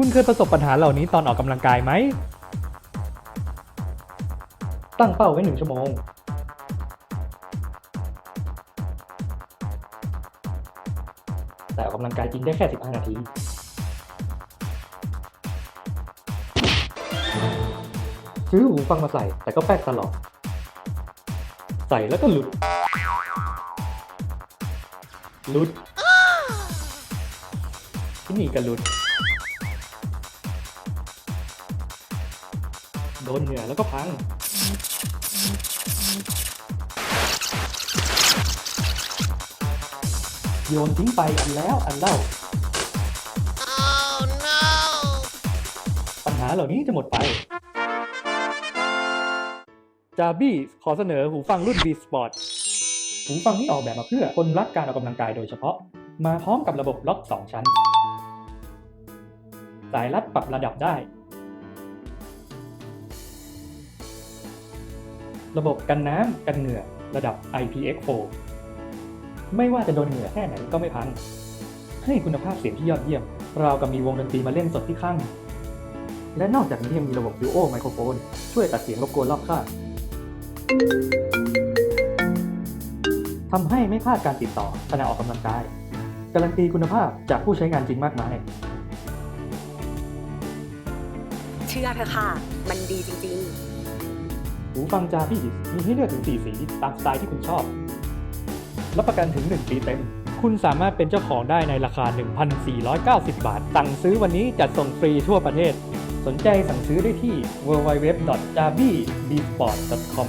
คุณเคยประสบปัญหาเหล่านี้ตอนออกกำลังกายไหม ตั้งเป้าไว้หนึ่งชั่วโมง แต่ออกกำลังกายจริงได้แค่ 15 นาที ซื้อหูฟังมาใส่แต่ก็แป๊กตลอด ใส่แล้วก็หลุด หลุดที่นี่ก็หลุด โดนเหงื่อแล้วก็พัง โยนทิ้งไปอันแล้วอันเล่าปัญหาเหล่านี้จะหมดไป จาบี้ขอเสนอหูฟังรุ่น B Sport หูฟังที่ออกแบบมาเพื่อคนรักการออกกำลังกายโดยเฉพาะ มาพร้อมกับระบบล็อก 2 ชั้น สายรัดปรับระดับได้ ระบบกันน้ำกันเหงื่อระดับ IPX4 ไม่ว่าจะโดนเหงื่อแค่ไหนก็ไม่พัง ให้คุณภาพเสียงที่ยอดเยี่ยม เรากับมีวงดนตรีมาเล่นสดที่ข้าง และนอกจากนี้ยังมีระบบ Duo ไมโครโฟน ช่วยตัดเสียงรบกวนรอบข้างทำให้ไม่พลาดการติดต่อขณะออกกำลังกาย การันตีคุณภาพจากผู้ใช้งานจริงมากมาย เชื่อเถอะค่ะ มันดีจริง หูฟังจาพี่มีให้เลือกถึง 4 สีตามสไตล์ที่คุณชอบ รับประกันถึง 1 ปีเต็ม คุณสามารถเป็นเจ้าของได้ในราคา 1,490 บาท สั่งซื้อวันนี้จัดส่งฟรีทั่วประเทศ สนใจสั่งซื้อได้ที่ www.jabibsport.com